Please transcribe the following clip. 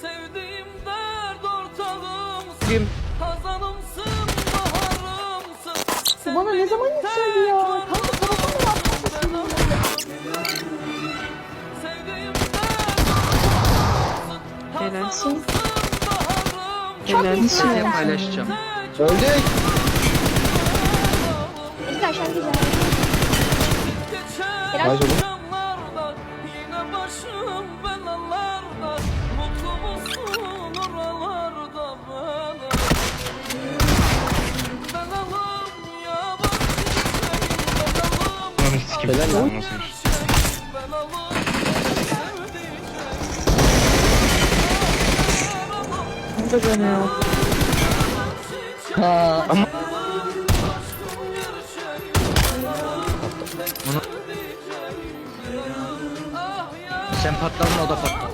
Sevdiğim dert ortağım Kim? Hazanımsın baharımsın bana ne zaman yükseldi ya? Kanka kafasına mı Sevdiğim dert ortağımsın Helalsin. baharımsın Çok Helalsin. abi. paylaşacağım. Öldük. Güzel şarkı güzel. Helal. Sikim. Helal lan. De beni ya. Ha. Ama Sen patladın o da patladı.